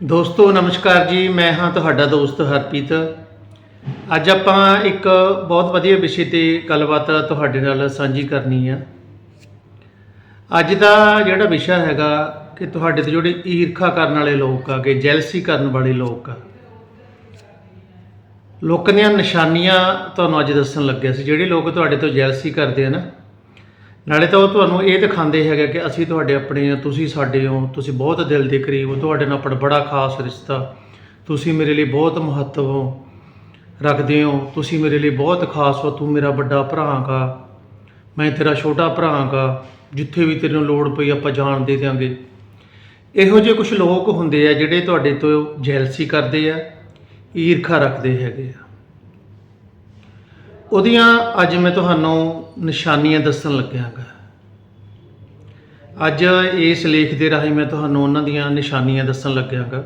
ਦੋਸਤੋ, ਨਮਸਕਾਰ ਜੀ। ਮੈਂ ਹਾਂ ਤੁਹਾਡਾ ਦੋਸਤ ਹਰਪ੍ਰੀਤ। ਅੱਜ ਆਪਾਂ ਇੱਕ ਬਹੁਤ ਵਧੀਆ ਵਿਸ਼ੇ ਤੇ ਗੱਲਬਾਤ ਤੁਹਾਡੇ ਨਾਲ ਸਾਂਝੀ ਕਰਨੀ ਆ। ਅੱਜ ਦਾ ਜਿਹੜਾ ਵਿਸ਼ਾ ਹੈਗਾ ਕਿ ਤੁਹਾਡੇ ਤੇ ਜਿਹੜੇ ਈਰਖਾ ਕਰਨ ਵਾਲੇ ਲੋਕ ਆ, ਕਿ ਜੈਲਸੀ ਕਰਨ ਵਾਲੇ ਲੋਕ ਆ, ਲੋਕਾਂ ਦੀਆਂ ਨਿਸ਼ਾਨੀਆਂ ਤੁਹਾਨੂੰ ਅੱਜ ਦੱਸਣ ਲੱਗਿਆ ਸੀ। ਜਿਹੜੇ ਲੋਕ ਤੁਹਾਡੇ ਤੋਂ ਜੈਲਸੀ ਕਰਦੇ ਆ ਨਾ ਨਾਲੇ ਤਾਂ ਉਹ ਤੁਹਾਨੂੰ ਇਹ ਦਿਖਾਉਂਦੇ ਹੈਗੇ ਕਿ ਅਸੀਂ ਤੁਹਾਡੇ ਆਪਣੇ ਆ ਤੁਸੀਂ ਸਾਡੇ ਹੋ, ਤੁਸੀਂ ਬਹੁਤ ਦਿਲ ਦੇ ਕਰੀਬ ਹੋ, ਤੁਹਾਡੇ ਨਾਲ ਆਪਣਾ ਬੜਾ ਖਾਸ ਰਿਸ਼ਤਾ, ਤੁਸੀਂ ਮੇਰੇ ਲਈ ਬਹੁਤ ਮਹੱਤਵ ਹੋ, ਰੱਖਦੇ ਹੋ, ਤੁਸੀਂ ਮੇਰੇ ਲਈ ਬਹੁਤ ਖਾਸ ਹੋ, ਤੂੰ ਮੇਰਾ ਵੱਡਾ ਭਰਾ ਗਾ ਮੈਂ ਤੇਰਾ ਛੋਟਾ ਭਰਾ ਗਾ ਜਿੱਥੇ ਵੀ ਤੇਰੇ ਨੂੰ ਲੋੜ ਪਈ ਆਪਾਂ ਜਾਣ ਦੇ ਦਿਆਂਗੇ। ਇਹੋ ਜਿਹੇ ਕੁਝ ਲੋਕ ਹੁੰਦੇ ਆ ਜਿਹੜੇ ਤੁਹਾਡੇ ਤੋਂ ਜੈਲਸੀ ਕਰਦੇ ਆ, ਈਰਖਾ ਰੱਖਦੇ ਹੈਗੇ ਆ। ਉਹਦੀਆਂ ਅੱਜ ਮੈਂ ਤੁਹਾਨੂੰ ਨਿਸ਼ਾਨੀਆਂ ਦੱਸਣ ਲੱਗਿਆਗਾ। ਅੱਜ ਇਸ ਲੇਖ ਦੇ ਰਾਹੀਂ ਮੈਂ ਤੁਹਾਨੂੰ ਉਹਨਾਂ ਦੀਆਂ ਨਿਸ਼ਾਨੀਆਂ ਦੱਸਣ ਲੱਗਿਆਗਾ।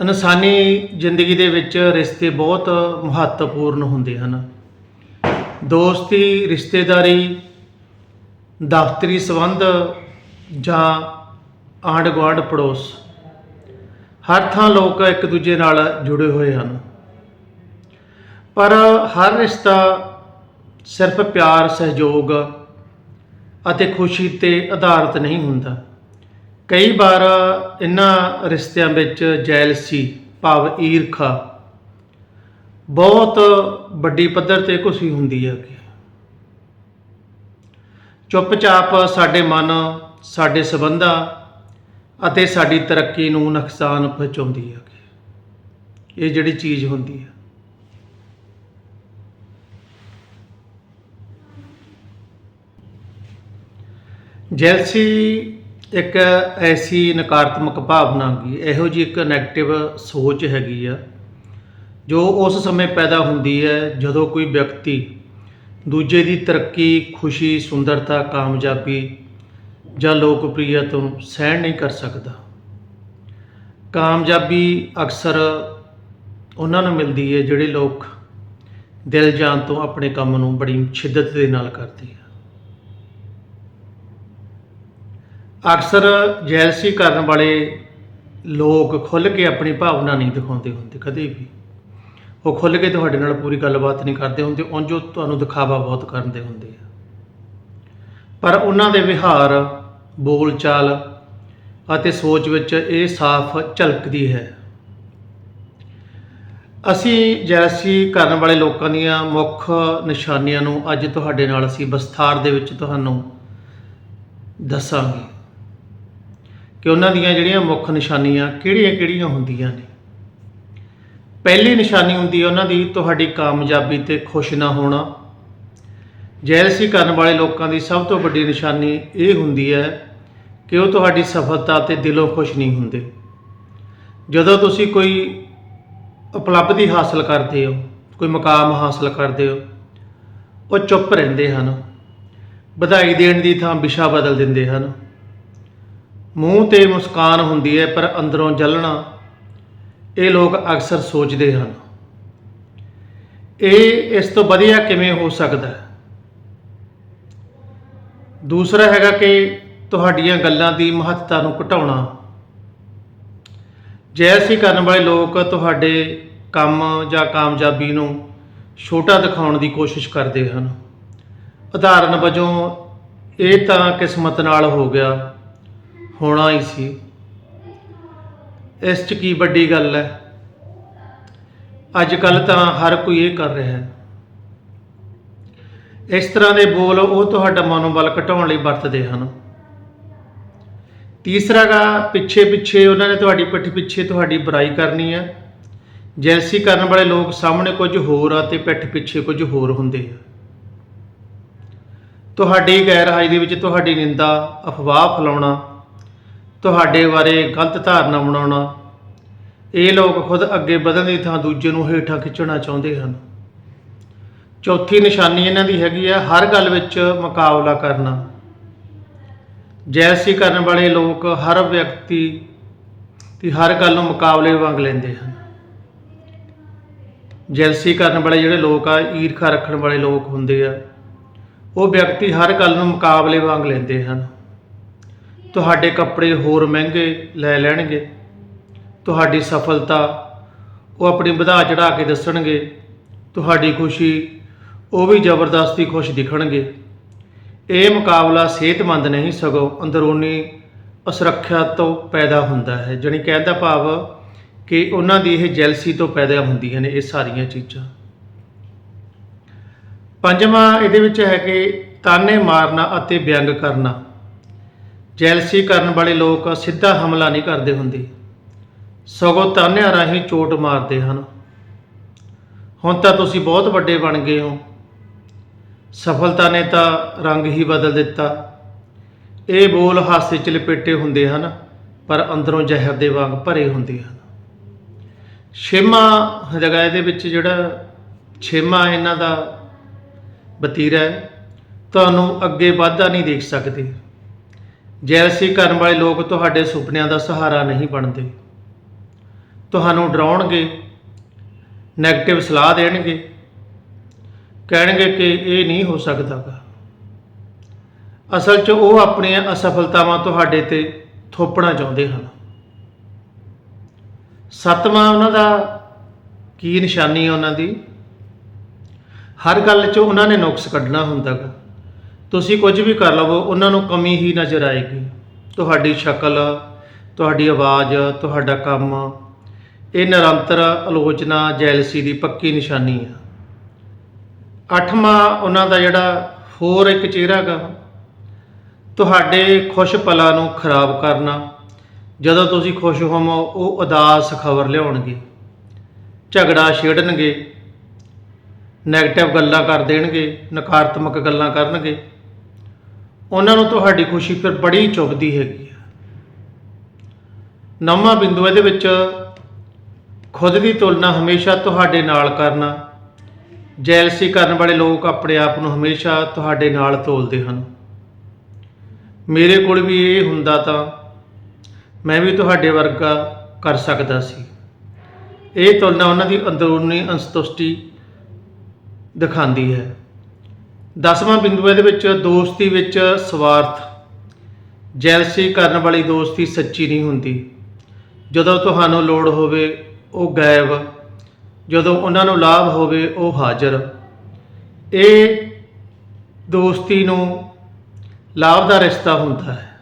ਇਨਸਾਨੀ ਜ਼ਿੰਦਗੀ ਦੇ ਵਿੱਚ ਰਿਸ਼ਤੇ ਬਹੁਤ ਮਹੱਤਵਪੂਰਨ ਹੁੰਦੇ ਹਨ। ਦੋਸਤੀ, ਰਿਸ਼ਤੇਦਾਰੀ, ਦਫ਼ਤਰੀ ਸੰਬੰਧ ਜਾਂ ਆਂਢ ਗੁਆਂਢ ਪੜੋਸ ਹਰ ਥਾਂ ਲੋਕ ਇੱਕ ਦੂਜੇ ਨਾਲ ਜੁੜੇ ਹੋਏ ਹਨ। ਪਰ ਹਰ ਰਿਸ਼ਤਾ ਸਿਰਫ ਪਿਆਰ, ਸਹਿਯੋਗ ਅਤੇ ਖੁਸ਼ੀ ਤੇ ਆਧਾਰਿਤ ਨਹੀਂ ਹੁੰਦਾ। ਕਈ ਵਾਰ ਇਹਨਾਂ ਰਿਸ਼ਤਿਆਂ ਵਿੱਚ ਜੈਲਸੀ, ਭਾਵ ਈਰਖਾ ਬਹੁਤ ਵੱਡੀ ਪੱਧਰ ਤੇ ਘੁਸੀ ਹੁੰਦੀ ਹੈ। ਚੁੱਪਚਾਪ ਸਾਡੇ ਮਨ, ਸਾਡੇ ਸਬੰਧਾਂ ਅਤੇ ਸਾਡੀ ਤਰੱਕੀ ਨੂੰ ਨੁਕਸਾਨ ਪਹੁੰਚਾਉਂਦੀ ਹੈ। ਇਹ ਜਿਹੜੀ ਚੀਜ਼ ਹੁੰਦੀ ਹੈ। ਜੈਲਸੀ ਇੱਕ ਐਸੀ ਨਕਾਰਾਤਮਕ ਭਾਵਨਾ ਹੈਗੀ ਇਹੋ ਜੀ ਇੱਕ ਨੈਗੇਟਿਵ ਸੋਚ ਹੈਗੀ ਆ, ਜੋ ਉਸ ਸਮੇਂ ਪੈਦਾ ਹੁੰਦੀ ਹੈ ਜਦੋਂ ਕੋਈ ਵਿਅਕਤੀ ਦੂਜੇ ਦੀ ਤਰੱਕੀ, ਖੁਸ਼ੀ, ਸੁੰਦਰਤਾ, ਕਾਮਯਾਬੀ ਜਾਂ ਲੋਕਪ੍ਰਿਯਤਾ ਨੂੰ ਸਹਿਣ ਨਹੀਂ ਕਰ ਸਕਦਾ। ਕਾਮਯਾਬੀ ਅਕਸਰ ਉਹਨਾਂ ਨੂੰ ਮਿਲਦੀ ਹੈ ਜਿਹੜੇ ਲੋਕ ਦਿਲ ਜਾਨ ਤੋਂ ਆਪਣੇ ਕੰਮ ਨੂੰ ਬੜੀ ਸ਼ਿੱਦਤ ਦੇ ਨਾਲ ਕਰਦੇ ਆ। ਅਕਸਰ ਜੈਲਸੀ ਕਰਨ ਵਾਲੇ ਲੋਕ ਖੁੱਲ੍ਹ ਕੇ ਆਪਣੀ ਭਾਵਨਾ ਨਹੀਂ ਦਿਖਾਉਂਦੇ ਹੁੰਦੇ ਕਦੇ ਵੀ। ਉਹ ਖੁੱਲ੍ਹ ਕੇ ਤੁਹਾਡੇ ਨਾਲ ਪੂਰੀ ਗੱਲਬਾਤ ਨਹੀਂ ਕਰਦੇ ਹੁੰਦੇ, ਉਂਝ ਉਹ ਤੁਹਾਨੂੰ ਦਿਖਾਵਾ ਬਹੁਤ ਕਰਦੇ ਹੁੰਦੇ ਆ। ਪਰ ਉਹਨਾਂ ਦੇ ਵਿਹਾਰ, ਬੋਲਚਾਲ ਅਤੇ ਸੋਚ ਵਿੱਚ ਇਹ ਸਾਫ਼ ਝਲਕਦੀ ਹੈ। ਅਸੀਂ ਜੈਲਸੀ ਕਰਨ ਵਾਲੇ ਲੋਕਾਂ ਦੀਆਂ ਮੁੱਖ ਨਿਸ਼ਾਨੀਆਂ ਨੂੰ ਅੱਜ ਤੁਹਾਡੇ ਨਾਲ ਅਸੀਂ ਵਿਸਥਾਰ ਦੇ ਵਿੱਚ ਤੁਹਾਨੂੰ ਦੱਸਾਂਗੇ। ਕਿ ਉਹਨਾਂ ਦੀਆਂ ਜਿਹੜੀਆਂ ਮੁੱਖ ਨਿਸ਼ਾਨੀਆਂ ਕਿਹੜੀਆਂ-ਕਿਹੜੀਆਂ ਹੁੰਦੀਆਂ ਨੇ? ਪਹਿਲੀ ਨਿਸ਼ਾਨੀ ਹੁੰਦੀ ਹੈ ਉਹਨਾਂ ਦੀ, ਤੁਹਾਡੀ ਕਾਮਯਾਬੀ ਤੇ ਖੁਸ਼ ਨਾ ਹੋਣਾ। ਜੈਲਸੀ ਕਰਨ ਵਾਲੇ ਲੋਕਾਂ ਦੀ ਸਭ ਤੋਂ ਵੱਡੀ ਨਿਸ਼ਾਨੀ ਇਹ ਹੁੰਦੀ ਹੈ ਕਿ ਉਹ ਤੁਹਾਡੀ ਸਫਲਤਾ ਤੇ ਦਿਲੋਂ ਖੁਸ਼ ਨਹੀਂ ਹੁੰਦੇ। ਜਦੋਂ ਤੁਸੀਂ ਕੋਈ ਉਪਲਬਧੀ ਹਾਸਲ ਕਰਦੇ ਹੋ, ਕੋਈ ਮੁਕਾਮ ਹਾਸਲ ਕਰਦੇ ਹੋ, ਉਹ ਚੁੱਪ ਰਹਿੰਦੇ ਹਨ, ਵਧਾਈ ਦੇਣ ਦੀ ਥਾਂ ਵਿਸ਼ਾ ਬਦਲ ਦਿੰਦੇ ਹਨ। ਮੂੰਹ ਤੇ ਮੁਸਕਾਨ ਹੁੰਦੀ ਹੈ, ਪਰ ਅੰਦਰੋਂ ਜਲਣਾ, ਇਹ ਲੋਕ ਅਕਸਰ ਸੋਚਦੇ ਹਨ। ਇਹ ਇਸ ਤੋਂ ਵਧੀਆ ਕਿਵੇਂ ਹੋ ਸਕਦਾ ਹੈ? ਦੂਸਰਾ ਹੈਗਾ ਕਿ ਤੁਹਾਡੀਆਂ ਗੱਲਾਂ ਦੀ ਮਹੱਤਤਾ ਨੂੰ ਘਟਾਉਣਾ। ਜੈਲਸੀ ਕਰਨ ਵਾਲੇ ਲੋਕ ਤੁਹਾਡੇ ਕੰਮ ਜਾਂ ਕਾਮਯਾਬੀ ਨੂੰ ਛੋਟਾ ਦਿਖਾਉਣ ਦੀ ਕੋਸ਼ਿਸ਼ ਕਰਦੇ ਹਨ। ਉਦਾਹਰਨ ਵਜੋਂ, ਇਹ ਤਾਂ ਕਿਸਮਤ ਨਾਲ ਹੋ ਗਿਆ ਹੋਣਾ ਹੀ ਸੀ। ਇਸ 'ਚ ਕੀ ਵੱਡੀ ਗੱਲ ਹੈ? ਅੱਜ ਕੱਲ ਤਾਂ ਹਰ ਕੋਈ ਇਹ ਕਰ ਰਿਹਾ ਹੈ। ਇਸ ਤਰ੍ਹਾਂ ਦੇ ਬੋਲ ਉਹ ਤੁਹਾਡਾ ਮਨੋਬਲ ਘਟਾਉਣ ਲਈ ਵਰਤਦੇ ਹਨ। ਤੀਸਰਾ ਗਾ ਪਿੱਛੇ ਪਿੱਛੇ ਉਹਨਾਂ ਨੇ ਤੁਹਾਡੀ ਪਿੱਠ ਪਿੱਛੇ ਤੁਹਾਡੀ ਬੁਰਾਈ ਕਰਨੀ ਹੈ। ਜੈਸੀ ਕਰਨ ਵਾਲੇ ਲੋਕ ਸਾਹਮਣੇ ਕੁਝ ਹੋਰ ਆ ਤੇ ਪਿੱਠ ਪਿੱਛੇ ਕੁਝ ਹੋਰ ਹੁੰਦੇ ਆ। ਤੁਹਾਡੀ ਗੈਰ ਹਾਜ਼ਰੀ ਵਿੱਚ ਤੁਹਾਡੀ ਨਿੰਦਾ, ਅਫਵਾਹ ਫੈਲਾਉਣਾ ਤੁਹਾਡੇ ਬਾਰੇ ਗਲਤ ਧਾਰਨਾ ਬਣਾਉਣਾ। ਇਹ ਲੋਕ ਖੁਦ ਅੱਗੇ ਵਧਣ ਦੀ ਥਾਂ ਦੂਜੇ ਨੂੰ ਹੇਠਾਂ ਖਿੱਚਣਾ ਚਾਹੁੰਦੇ ਹਨ। ਚੌਥੀ ਨਿਸ਼ਾਨੀ ਇਹਨਾਂ ਦੀ ਹੈਗੀ ਆ, ਹਰ ਗੱਲ ਵਿੱਚ ਮੁਕਾਬਲਾ ਕਰਨਾ। ਜੈਲਸੀ ਕਰਨ ਵਾਲੇ ਲੋਕ ਹਰ ਵਿਅਕਤੀ ਦੀ ਹਰ ਗੱਲ ਨੂੰ ਮੁਕਾਬਲੇ ਵਾਂਗ ਲੈਂਦੇ ਹਨ। ਜੈਲਸੀ ਕਰਨ ਵਾਲੇ ਜਿਹੜੇ ਲੋਕ ਆ, ਈਰਖਾ ਰੱਖਣ ਵਾਲੇ ਲੋਕ ਹੁੰਦੇ ਆ, ਉਹ ਵਿਅਕਤੀ ਹਰ ਗੱਲ ਨੂੰ ਮੁਕਾਬਲੇ ਵਾਂਗ ਲੈਂਦੇ ਹਨ। ਤੁਹਾਡੇ ਕੱਪੜੇ ਹੋਰ ਮਹਿੰਗੇ ਲੈ ਲੈਣਗੇ। ਤੁਹਾਡੀ ਸਫਲਤਾ ਉਹ ਆਪਣੀ ਵਧਾ ਚੜਾ ਕੇ ਦੱਸਣਗੇ। ਤੁਹਾਡੀ ਖੁਸ਼ੀ ਉਹ ਵੀ ਜ਼ਬਰਦਸਤੀ ਖੁਸ਼ ਦਿਖਣਗੇ। ਇਹ ਮੁਕਾਬਲਾ ਸਿਹਤਮੰਦ ਨਹੀਂ, ਸਗੋਂ ਅੰਦਰੂਨੀ ਅਸੁਰੱਖਿਆ ਤੋਂ ਪੈਦਾ ਹੁੰਦਾ ਹੈ। ਜਾਣੀ ਕਹਿਣ ਦਾ ਭਾਵ ਕਿ ਉਹਨਾਂ ਦੀ ਇਹ ਜੈਲਸੀ ਤੋਂ ਪੈਦਾ ਹੁੰਦੀਆਂ ਨੇ ਇਹ ਸਾਰੀਆਂ ਚੀਜ਼ਾਂ। ਪੰਜਵਾਂ ਇਹਦੇ ਵਿੱਚ ਹੈ ਕਿ ਤਾਨੇ ਮਾਰਨਾ ਅਤੇ ਵਿਅੰਗ ਕਰਨਾ। ਜੈਲਸੀ ਕਰਨ ਵਾਲੇ ਲੋਕ ਸਿੱਧਾ ਹਮਲਾ ਨਹੀਂ ਕਰਦੇ ਹੁੰਦੇ। ਸਗੋਂ ਤਾਨਿਆਂ ਰਾਹੀਂ ਚੋਟ ਮਾਰਦੇ ਹਨ। ਹੁਣ ਤਾਂ ਤੁਸੀਂ ਬਹੁਤ ਵੱਡੇ ਬਣ ਗਏ ਹੋ। ਸਫਲਤਾ ਨੇ ਤਾਂ ਰੰਗ ਹੀ ਬਦਲ ਦਿੱਤਾ। ਇਹ ਬੋਲ ਹਾਸੇ ਚ ਲਪੇਟੇ ਹੁੰਦੇ ਹਨ, ਪਰ ਅੰਦਰੋਂ ਜ਼ਹਿਰ ਦੇ ਵਾਂਗ ਭਰੇ ਹੁੰਦੇ ਹਨ। ਛੇਵਾਂ ਜਗ੍ਹਾ ਦੇ ਵਿੱਚ ਜਿਹੜਾ ਛੇਵਾਂ ਇਹਨਾਂ ਦਾ ਬਤੀਰਾ ਹੈ, ਤੁਹਾਨੂੰ ਅੱਗੇ ਵਾਧਾ ਨਹੀਂ ਦੇਖ ਸਕਦੇ। ਜੈਲਸੀ ਕਰਨ ਵਾਲੇ ਲੋਕ ਤੁਹਾਡੇ ਸੁਪਨਿਆਂ ਦਾ ਸਹਾਰਾ ਨਹੀਂ ਬਣਦੇ। ਤੁਹਾਨੂੰ ਡਰਾਉਣਗੇ ਨੈਗੇਟਿਵ ਸਲਾਹ ਦੇਣਗੇ। ਕਹਿਣਗੇ ਕਿ ਇਹ ਨਹੀਂ ਹੋ ਸਕਦਾਗਾ। ਅਸਲ 'ਚ ਉਹ ਆਪਣੀਆਂ ਅਸਫਲਤਾਵਾਂ ਤੁਹਾਡੇ ਤੇ ਥੋਪਣਾ ਚਾਹੁੰਦੇ ਹਨ। ਸੱਤਵਾਂ ਉਹਨਾਂ ਦਾ ਕੀ ਨਿਸ਼ਾਨੀ ਹੈ ਉਹਨਾਂ ਦੀ? ਹਰ ਗੱਲ 'ਚ ਉਹਨਾਂ ਨੇ ਨੁਕਸ ਕੱਢਣਾ ਹੁੰਦਾਗਾ। ਤੁਸੀਂ ਕੁਝ ਵੀ ਕਰ ਲਵੋ, ਉਹਨਾਂ ਨੂੰ ਕਮੀ ਹੀ ਨਜ਼ਰ ਆਏਗੀ। ਤੁਹਾਡੀ ਸ਼ਕਲ, ਤੁਹਾਡੀ ਆਵਾਜ਼, ਤੁਹਾਡਾ ਕੰਮ, ਇਹ ਨਿਰੰਤਰ ਆਲੋਚਨਾ, ਜੈਲਸੀ ਦੀ ਪੱਕੀ ਨਿਸ਼ਾਨੀ ਆ। ਅੱਠਵਾਂ ਉਹਨਾਂ ਦਾ ਜਿਹੜਾ ਹੋਰ ਇੱਕ ਚਿਹਰਾ ਗਾ ਤੁਹਾਡੇ ਖੁਸ਼ ਪਲਾਂ ਨੂੰ ਖਰਾਬ ਕਰਨਾ, ਜਦੋਂ ਤੁਸੀਂ ਖੁਸ਼ ਹੋਵੋ, ਉਹ ਉਦਾਸ ਖਬਰ ਲਿਆਉਣਗੇ, ਝਗੜਾ ਛੇੜਨਗੇ ਨੈਗੇਟਿਵ ਗੱਲਾਂ ਕਰ ਦੇਣਗੇ, ਨਕਾਰਾਤਮਕ ਗੱਲਾਂ ਕਰਨਗੇ। ਉਹਨਾਂ ਨੂੰ ਤੁਹਾਡੀ ਖੁਸ਼ੀ ਫਿਰ ਬੜੀ ਚੁਭਦੀ ਹੈਗੀ ਆ। ਨੌਵਾਂ ਬਿੰਦੂ ਇਹਦੇ ਵਿੱਚ ਖੁਦ ਦੀ ਤੁਲਨਾ ਹਮੇਸ਼ਾ ਤੁਹਾਡੇ ਨਾਲ ਕਰਨਾ, ਜੈਲਸੀ ਕਰਨ ਵਾਲੇ ਲੋਕ ਆਪਣੇ ਆਪ ਨੂੰ ਹਮੇਸ਼ਾ ਤੁਹਾਡੇ ਨਾਲ ਤੋਲਦੇ ਹਨ। ਮੇਰੇ ਕੋਲ ਵੀ ਇਹ ਹੁੰਦਾ ਤਾਂ ਮੈਂ ਵੀ ਤੁਹਾਡੇ ਵਰਗਾ ਕਰ ਸਕਦਾ ਸੀ। ਇਹ ਤੁਲਨਾ ਉਹਨਾਂ ਦੀ ਅੰਦਰੂਨੀ ਅਸੰਤੁਸ਼ਟੀ ਦਿਖਾਉਂਦੀ ਹੈ। ਦਸਵਾਂ ਬਿੰਦੂ ਇਹਦੇ ਵਿੱਚ ਦੋਸਤੀ ਵਿੱਚ ਸਵਾਰਥ। ਜੈਲਸੀ ਕਰਨ ਵਾਲੀ ਦੋਸਤੀ ਸੱਚੀ ਨਹੀਂ ਹੁੰਦੀ। ਜਦੋਂ ਤੁਹਾਨੂੰ ਲੋੜ ਹੋਵੇ ਉਹ ਗਾਇਬ। ਜਦੋਂ ਉਹਨਾਂ ਨੂੰ ਲਾਭ ਹੋਵੇ ਉਹ ਹਾਜ਼ਰ। ਇਹ ਦੋਸਤੀ ਨੂੰ ਲਾਭ ਦਾ ਰਿਸ਼ਤਾ ਹੁੰਦਾ ਹੈ।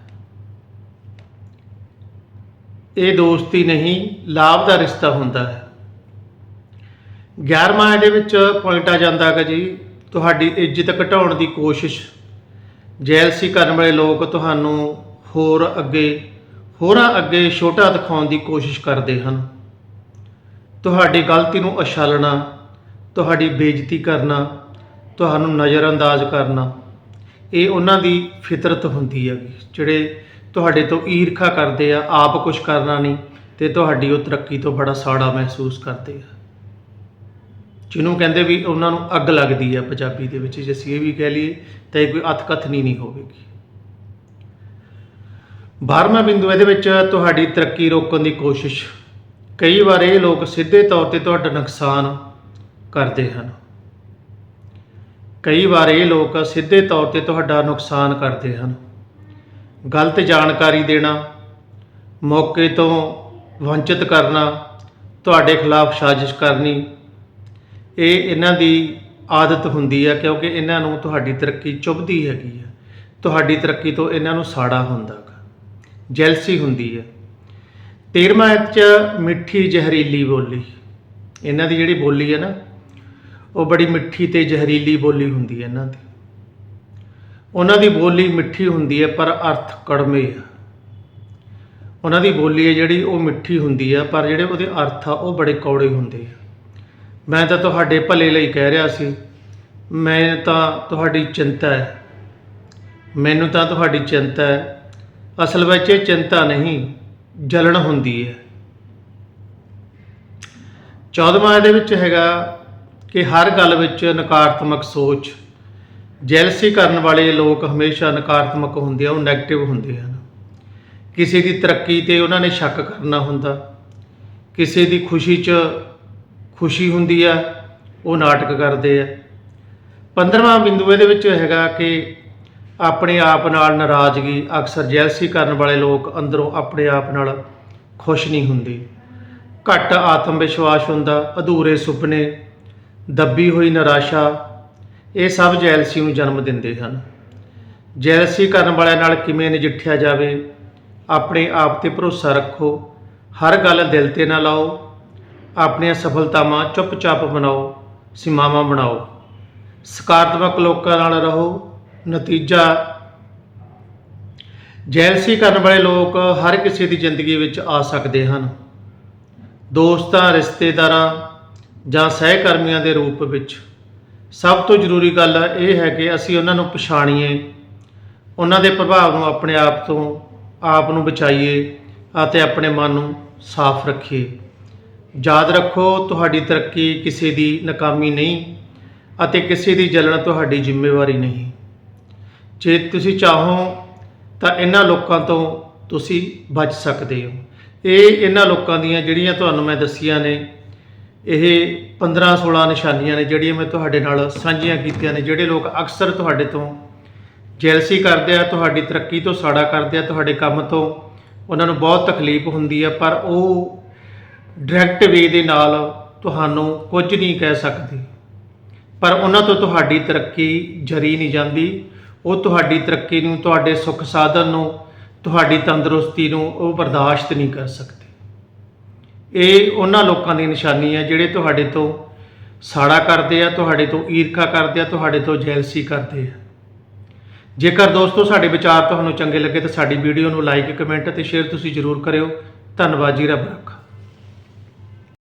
ਇਹ ਦੋਸਤੀ ਨਹੀਂ, ਲਾਭ ਦਾ ਰਿਸ਼ਤਾ ਹੁੰਦਾ ਹੈ। 11ਵਾਂ ਇਹਦੇ ਵਿੱਚ ਪੁਆਇੰਟ ਆ ਜਾਂਦਾ ਹੈ ਜੀ। ਤੁਹਾਡੀ ਇੱਜ਼ਤ ਘਟਾਉਣ ਦੀ ਕੋਸ਼ਿਸ਼। ਜੈਲਸੀ ਕਰਨ ਵਾਲੇ ਲੋਕ ਤੁਹਾਨੂੰ ਹੋਰ ਅੱਗੇ, ਹੋਰਾਂ ਅੱਗੇ ਛੋਟਾ ਦਿਖਾਉਣ ਦੀ ਕੋਸ਼ਿਸ਼ ਕਰਦੇ ਹਨ। ਤੁਹਾਡੀ ਗਲਤੀ ਨੂੰ ਅਛਾਲਣਾ, ਤੁਹਾਡੀ ਬੇਇੱਜ਼ਤੀ ਕਰਨਾ, ਤੁਹਾਨੂੰ ਨਜ਼ਰਅੰਦਾਜ਼ ਕਰਨਾ, ਇਹ ਉਹਨਾਂ ਦੀ ਫਿਤਰਤ ਹੁੰਦੀ ਹੈ ਜਿਹੜੇ ਤੁਹਾਡੇ ਤੋਂ ਈਰਖਾ ਕਰਦੇ ਆ, ਆਪ ਕੁਝ ਕਰਨਾ ਨਹੀਂ ਤੇ ਤੁਹਾਡੀ ਉਹ ਤਰੱਕੀ ਤੋਂ ਬੜਾ ਸਾੜਾ ਮਹਿਸੂਸ ਕਰਦੇ ਆ। ਜਿਹਨੂੰ ਕਹਿੰਦੇ ਵੀ ਉਹਨਾਂ ਨੂੰ ਅੱਗ ਲੱਗਦੀ ਹੈ ਪੰਜਾਬੀ ਦੇ ਵਿੱਚ, ਜੇ ਅਸੀਂ ਇਹ ਵੀ ਕਹਿ ਲਈਏ, ਤਾਂ ਇਹ ਕੋਈ ਅਤਕਥਨੀ ਨਹੀਂ ਹੋਵੇਗੀ। 12ਵਾਂ ਬਿੰਦੂ ਇਹਦੇ ਵਿੱਚ ਤੁਹਾਡੀ ਤਰੱਕੀ ਰੋਕਣ ਦੀ ਕੋਸ਼ਿਸ਼। ਕਈ ਵਾਰ ਇਹ ਲੋਕ ਸਿੱਧੇ ਤੌਰ ਤੇ ਤੁਹਾਡਾ ਨੁਕਸਾਨ ਕਰਦੇ ਹਨ। ਕਈ ਵਾਰ ਇਹ ਲੋਕ ਸਿੱਧੇ ਤੌਰ ਤੇ ਤੁਹਾਡਾ ਨੁਕਸਾਨ ਕਰਦੇ ਹਨ। ਗਲਤ ਜਾਣਕਾਰੀ ਦੇਣਾ, ਮੌਕੇ ਤੋਂ ਵੰਚਿਤ ਕਰਨਾ, ਤੁਹਾਡੇ ਖਿਲਾਫ ਸਾਜ਼ਿਸ਼ ਕਰਨੀ ਇਹ ਇਹਨਾਂ ਦੀ ਆਦਤ ਹੁੰਦੀ ਹੈ ਕਿਉਂਕਿ ਇਹਨਾਂ ਨੂੰ ਤੁਹਾਡੀ ਤਰੱਕੀ ਚੁੱਭਦੀ ਹੈਗੀ ਹੈ ਤੁਹਾਡੀ ਤਰੱਕੀ ਤੋਂ ਇਹਨਾਂ ਨੂੰ ਸਾੜਾ ਹੁੰਦਾ ਗਾ। ਜੈਲਸੀ ਹੁੰਦੀ ਹੈ 13ਵਾਂ ਚ ਮਿੱਠੀ ਜ਼ਹਿਰੀਲੀ ਬੋਲੀ। ਇਹਨਾਂ ਦੀ ਜਿਹੜੀ ਬੋਲੀ ਹੈ ਨਾ, ਉਹ ਬੜੀ ਮਿੱਠੀ ਤੇ ਜ਼ਹਿਰੀਲੀ ਬੋਲੀ ਹੁੰਦੀ ਹੈ ਇਹਨਾਂ ਦੀ। ਉਹਨਾਂ ਦੀ ਬੋਲੀ ਮਿੱਠੀ ਹੁੰਦੀ ਹੈ ਪਰ ਅਰਥ ਕੜਮੇ ਆ। ਉਹਨਾਂ ਦੀ ਬੋਲੀ ਹੈ ਜਿਹੜੀ, ਉਹ ਮਿੱਠੀ ਹੁੰਦੀ ਆ, ਪਰ ਜਿਹੜੇ ਉਹਦੇ ਅਰਥ ਆ, ਉਹ ਬੜੇ ਕੌੜੇ ਹੁੰਦੇ ਆ। ਮੈਂ ਤਾਂ ਤੁਹਾਡੇ ਭਲੇ ਲਈ ਕਹਿ ਰਿਹਾ ਸੀ। ਮੈਂ ਤਾਂ ਤੁਹਾਡੀ ਚਿੰਤਾ ਹੈ। ਮੈਨੂੰ ਤਾਂ ਤੁਹਾਡੀ ਚਿੰਤਾ ਹੈ। ਅਸਲ ਵਿੱਚ ਇਹ ਚਿੰਤਾ ਨਹੀਂ, ਜਲਣ ਹੁੰਦੀ ਹੈ। 14ਵਾਂ ਇਹਦੇ ਵਿੱਚ ਹੈਗਾ ਕਿ ਹਰ ਗੱਲ ਵਿੱਚ ਨਕਾਰਾਤਮਕ ਸੋਚ, ਜੈਲਸੀ ਕਰਨ ਵਾਲੇ ਲੋਕ ਹਮੇਸ਼ਾ ਨਕਾਰਾਤਮਕ ਹੁੰਦੇ ਆ, ਉਹ 네ਗੇਟਿਵ ਹੁੰਦੇ ਹਨ। ਕਿਸੇ ਦੀ ਤਰੱਕੀ ਤੇ ਉਹਨਾਂ ਨੇ ਸ਼ੱਕ ਕਰਨਾ ਹੁੰਦਾ। ਕਿਸੇ ਦੀ ਖੁਸ਼ੀ 'ਚ ਖੁਸ਼ੀ ਹੁੰਦੀ ਆ, ਉਹ ਨਾਟਕ ਕਰਦੇ ਆ। 15ਵਾਂ ਬਿੰਦੂ ਇਹਦੇ ਵਿੱਚ ਹੈਗਾ ਕਿ ਆਪਣੇ ਆਪ ਨਾਲ ਨਾਰਾਜ਼ਗੀ ਅਕਸਰ ਜੈਲਸੀ ਕਰਨ ਵਾਲੇ ਲੋਕ ਅੰਦਰੋਂ ਆਪਣੇ ਆਪ ਨਾਲ ਖੁਸ਼ ਨਹੀਂ ਹੁੰਦੇ। ਘੱਟ ਆਤਮ ਵਿਸ਼ਵਾਸ ਹੁੰਦਾ, ਅਧੂਰੇ ਸੁਪਨੇ, ਦੱਬੀ ਹੋਈ ਨਿਰਾਸ਼ਾ, ਇਹ ਸਭ ਜੈਲਸੀ ਨੂੰ ਜਨਮ ਦਿੰਦੇ ਹਨ। ਜੈਲਸੀ ਕਰਨ ਵਾਲਿਆਂ ਨਾਲ ਕਿਵੇਂ ਨਜਿੱਠਿਆ ਜਾਵੇ, ਆਪਣੇ ਆਪ ਤੇ ਭਰੋਸਾ ਰੱਖੋ, ਹਰ ਗੱਲ ਦਿਲ ਤੇ ਨਾ ਲਾਓ ਆਪਣੀਆਂ ਸਫਲਤਾਵਾਂ ਚੁੱਪਚਾਪ ਬਣਾਓ ਸੀਮਾਵਾਂ ਬਣਾਓ। ਸਕਾਰਾਤਮਕ ਲੋਕਾਂ ਨਾਲ ਰਹੋ। ਨਤੀਜਾ, ਜੈਲਸੀ ਕਰਨ ਵਾਲੇ ਲੋਕ ਹਰ ਕਿਸੇ ਦੀ ਜ਼ਿੰਦਗੀ ਵਿੱਚ ਆ ਸਕਦੇ ਹਨ। ਦੋਸਤਾਂ, ਰਿਸ਼ਤੇਦਾਰਾਂ ਜਾਂ ਸਹਿਕਰਮੀਆਂ ਦੇ ਰੂਪ ਵਿੱਚ। ਸਭ ਤੋਂ ਜ਼ਰੂਰੀ ਗੱਲ ਇਹ ਹੈ ਕਿ ਅਸੀਂ ਉਹਨਾਂ ਨੂੰ ਪਛਾਣੀਏ। ਉਹਨਾਂ ਦੇ ਪ੍ਰਭਾਵ ਨੂੰ ਆਪਣੇ ਆਪ ਤੋਂ, ਆਪ ਨੂੰ ਬਚਾਈਏ ਅਤੇ ਆਪਣੇ ਮਨ ਨੂੰ ਸਾਫ਼ ਰੱਖੀਏ। ਯਾਦ ਰੱਖੋ, ਤੁਹਾਡੀ ਤਰੱਕੀ ਕਿਸੇ ਦੀ ਨਾਕਾਮੀ ਨਹੀਂ ਅਤੇ ਕਿਸੇ ਦੀ ਜਲਣ ਤੁਹਾਡੀ ਜ਼ਿੰਮੇਵਾਰੀ ਨਹੀਂ। ਜੇ ਤੁਸੀਂ ਚਾਹੋ ਤਾਂ ਇਹਨਾਂ ਲੋਕਾਂ ਤੋਂ ਤੁਸੀਂ ਬਚ ਸਕਦੇ ਹੋ। ਇਹ ਇਹਨਾਂ ਲੋਕਾਂ ਦੀਆਂ ਜਿਹੜੀਆਂ ਤੁਹਾਨੂੰ ਮੈਂ ਦੱਸੀਆਂ ਨੇ, ਇਹ 15 16 ਨਿਸ਼ਾਨੀਆਂ ਨੇ ਜਿਹੜੀਆਂ ਮੈਂ ਤੁਹਾਡੇ ਨਾਲ ਸਾਂਝੀਆਂ ਕੀਤੀਆਂ ਨੇ, ਜਿਹੜੇ ਲੋਕ ਅਕਸਰ ਤੁਹਾਡੇ ਤੋਂ ਜੈਲਸੀ ਕਰਦੇ ਆ, ਤੁਹਾਡੀ ਤਰੱਕੀ ਤੋਂ ਸਾੜਾ ਕਰਦੇ ਆ, ਤੁਹਾਡੇ ਕੰਮ ਤੋਂ। ਉਹਨਾਂ ਨੂੰ ਬਹੁਤ ਤਕਲੀਫ ਹੁੰਦੀ ਆ, ਪਰ ਉਹ ਡਾਇਰੈਕਟ ਵੇ ਦੇ ਨਾਲ ਤੁਹਾਨੂੰ ਕੁਝ ਨਹੀਂ ਕਹਿ ਸਕਦੇ। ਪਰ ਉਹਨਾਂ ਤੋਂ ਤੁਹਾਡੀ ਤਰੱਕੀ ਜਰੀ ਨਹੀਂ ਜਾਂਦੀ। ਉਹ ਤੁਹਾਡੀ ਤਰੱਕੀ ਨੂੰ, ਤੁਹਾਡੇ ਸੁੱਖ ਸਾਧਨ ਨੂੰ, ਤੁਹਾਡੀ ਤੰਦਰੁਸਤੀ ਨੂੰ ਉਹ ਬਰਦਾਸ਼ਤ ਨਹੀਂ ਕਰ ਸਕਦੇ। ਇਹ ਉਹਨਾਂ ਲੋਕਾਂ ਦੀ ਨਿਸ਼ਾਨੀ ਹੈ ਜਿਹੜੇ ਤੁਹਾਡੇ ਤੋਂ ਸਾੜਾ ਕਰਦੇ ਆ, ਤੁਹਾਡੇ ਤੋਂ ਈਰਖਾ ਕਰਦੇ ਆ, ਤੁਹਾਡੇ ਤੋਂ ਜੈਲਸੀ ਕਰਦੇ ਆ। ਜੇਕਰ ਦੋਸਤੋ ਸਾਡੇ ਵਿਚਾਰ ਤੁਹਾਨੂੰ ਚੰਗੇ ਲੱਗੇ ਤਾਂ ਸਾਡੀ ਵੀਡੀਓ ਨੂੰ ਲਾਈਕ, ਕਮੈਂਟ ਅਤੇ ਸ਼ੇਅਰ ਤੁਸੀਂ ਜ਼ਰੂਰ ਕਰਿਓ। ਧੰਨਵਾਦ ਜੀ ਰੱਬ ਰੱਖਾ